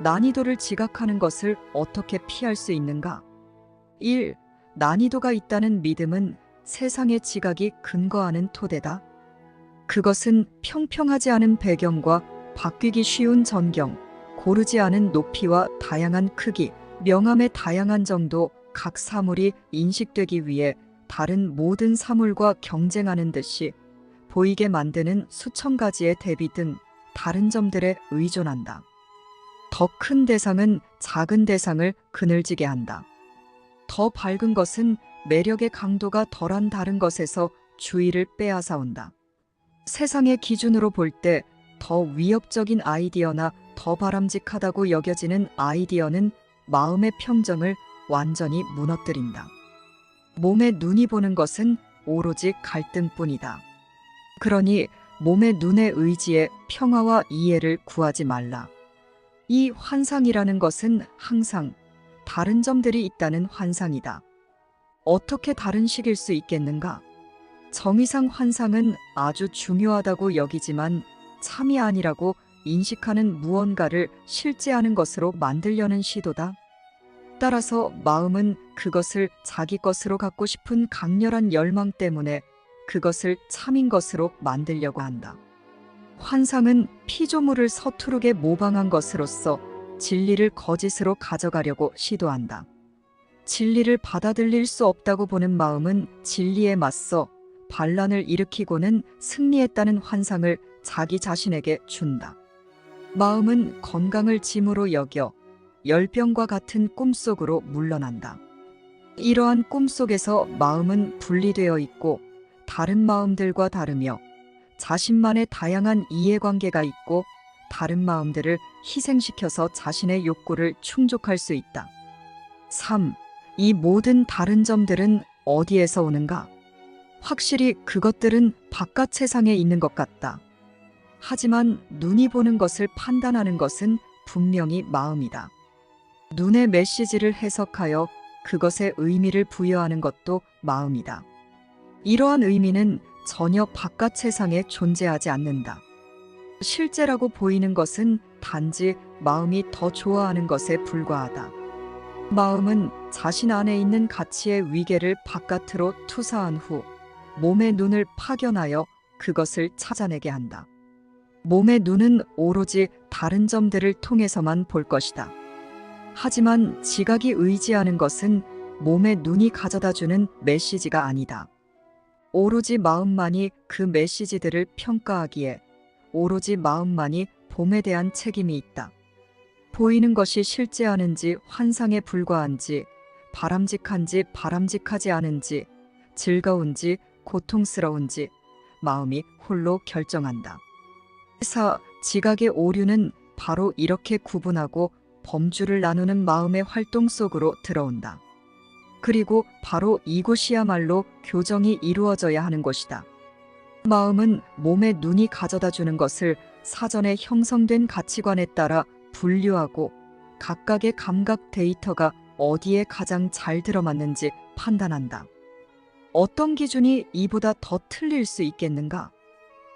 난이도를 지각하는 것을 어떻게 피할 수 있는가? 1. 난이도가 있다는 믿음은 세상의 지각이 근거하는 토대다. 그것은 평평하지 않은 배경과 바뀌기 쉬운 전경, 고르지 않은 높이와 다양한 크기, 명암의 다양한 정도, 각 사물이 인식되기 위해 다른 모든 사물과 경쟁하는 듯이 보이게 만드는 수천 가지의 대비 등 다른 점들에 의존한다. 더 큰 대상은 작은 대상을 그늘지게 한다. 더 밝은 것은 매력의 강도가 덜한 다른 것에서 주의를 빼앗아 온다. 세상의 기준으로 볼 때 더 위협적인 아이디어나 더 바람직하다고 여겨지는 아이디어는 마음의 평정을 완전히 무너뜨린다. 몸의 눈이 보는 것은 오로지 갈등뿐이다. 그러니 몸의 눈의 의지에 평화와 이해를 구하지 말라. 이 환상이라는 것은 항상 다른 점들이 있다는 환상이다. 어떻게 다른 식일 수 있겠는가? 정의상 환상은 아주 중요하다고 여기지만 참이 아니라고 인식하는 무언가를 실제하는 것으로 만들려는 시도다. 따라서 마음은 그것을 자기 것으로 갖고 싶은 강렬한 열망 때문에 그것을 참인 것으로 만들려고 한다. 환상은 피조물을 서투르게 모방한 것으로서 진리를 거짓으로 가져가려고 시도한다. 진리를 받아들일 수 없다고 보는 마음은 진리에 맞서 반란을 일으키고는 승리했다는 환상을 자기 자신에게 준다. 마음은 건강을 짐으로 여겨 열병과 같은 꿈속으로 물러난다. 이러한 꿈속에서 마음은 분리되어 있고 다른 마음들과 다르며 자신만의 다양한 이해관계가 있고 다른 마음들을 희생시켜서 자신의 욕구를 충족할 수 있다. 3. 이 모든 다른 점들은 어디에서 오는가? 확실히 그것들은 바깥 세상에 있는 것 같다. 하지만 눈이 보는 것을 판단하는 것은 분명히 마음이다. 눈의 메시지를 해석하여 그것에 의미를 부여하는 것도 마음이다. 이러한 의미는 전혀 바깥 세상에 존재하지 않는다. 실제라고 보이는 것은 단지 마음이 더 좋아하는 것에 불과하다. 마음은 자신 안에 있는 가치의 위계를 바깥으로 투사한 후 몸의 눈을 파견하여 그것을 찾아내게 한다. 몸의 눈은 오로지 다른 점들을 통해서만 볼 것이다. 하지만 지각이 의지하는 것은 몸의 눈이 가져다 주는 메시지가 아니다. 오로지 마음만이 그 메시지들을 평가하기에 오로지 마음만이 봄에 대한 책임이 있다. 보이는 것이 실제하는지 환상에 불과한지 바람직한지 바람직하지 않은지 즐거운지 고통스러운지 마음이 홀로 결정한다. 사 지각의 오류는 바로 이렇게 구분하고 범주를 나누는 마음의 활동 속으로 들어온다. 그리고 바로 이곳이야말로 교정이 이루어져야 하는 곳이다. 마음은 몸의 눈이 가져다 주는 것을 사전에 형성된 가치관에 따라 분류하고 각각의 감각 데이터가 어디에 가장 잘 들어맞는지 판단한다. 어떤 기준이 이보다 더 틀릴 수 있겠는가?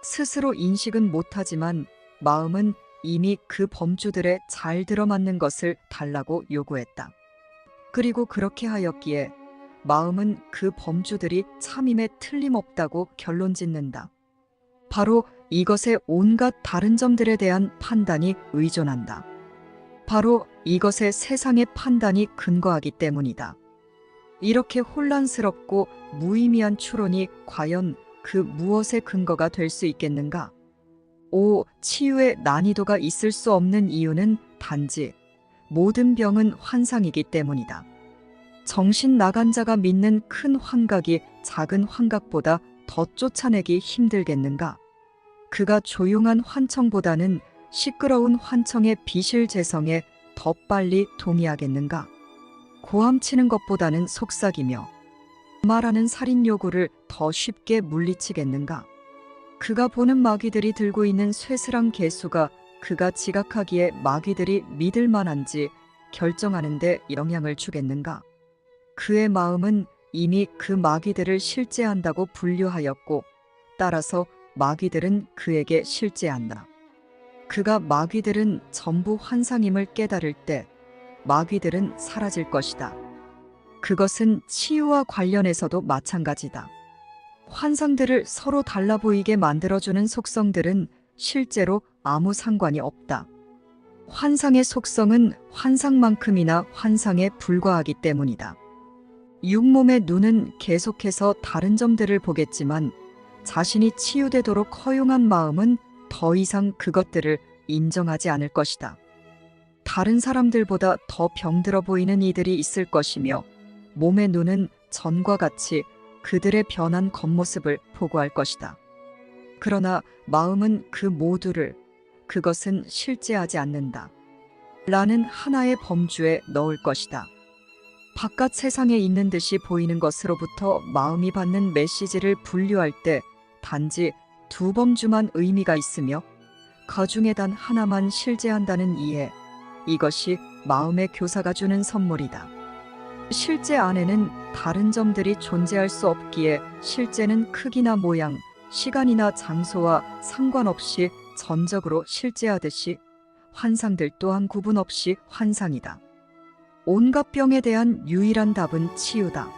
스스로 인식은 못하지만 마음은 이미 그 범주들에 잘 들어맞는 것을 달라고 요구했다. 그리고 그렇게 하였기에 마음은 그 범주들이 참임에 틀림없다고 결론 짓는다. 바로 이것의 온갖 다른 점들에 대한 판단이 의존한다. 바로 이것의 세상의 판단이 근거하기 때문이다. 이렇게 혼란스럽고 무의미한 추론이 과연 그 무엇의 근거가 될 수 있겠는가? 5. 치유의 난이도가 있을 수 없는 이유는 단지 모든 병은 환상이기 때문이다. 정신 나간 자가 믿는 큰 환각이 작은 환각보다 더 쫓아내기 힘들겠는가? 그가 조용한 환청보다는 시끄러운 환청의 비실 재성에 더 빨리 동의하겠는가? 고함치는 것보다는 속삭이며 말하는 살인 요구를 더 쉽게 물리치겠는가? 그가 보는 마귀들이 들고 있는 쇠스랑 개수가 그가 지각하기에 마귀들이 믿을 만한지 결정하는데 영향을 주겠는가? 그의 마음은 이미 그 마귀들을 실제한다고 분류하였고 따라서 마귀들은 그에게 실제한다. 그가 마귀들은 전부 환상임을 깨달을 때 마귀들은 사라질 것이다. 그것은 치유와 관련해서도 마찬가지다. 환상들을 서로 달라 보이게 만들어주는 속성들은 실제로 아무 상관이 없다. 환상의 속성은 환상만큼이나 환상에 불과하기 때문이다. 육몸의 눈은 계속해서 다른 점들을 보겠지만 자신이 치유되도록 허용한 마음은 더 이상 그것들을 인정하지 않을 것이다. 다른 사람들보다 더 병들어 보이는 이들이 있을 것이며 몸의 눈은 전과 같이 그들의 변한 겉모습을 보고할 것이다. 그러나 마음은 그 모두를 그것은 실제하지 않는다. 라는 하나의 범주에 넣을 것이다. 바깥 세상에 있는 듯이 보이는 것으로부터 마음이 받는 메시지를 분류할 때 단지 두 범주만 의미가 있으며 그 중에 단 하나만 실제한다는 이해. 이것이 마음의 교사가 주는 선물이다. 실제 안에는 다른 점들이 존재할 수 없기에 실제는 크기나 모양, 시간이나 장소와 상관없이 전적으로 실제하듯이 환상들 또한 구분 없이 환상이다. 온갖 병에 대한 유일한 답은 치유다.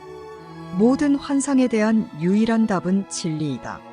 모든 환상에 대한 유일한 답은 진리이다.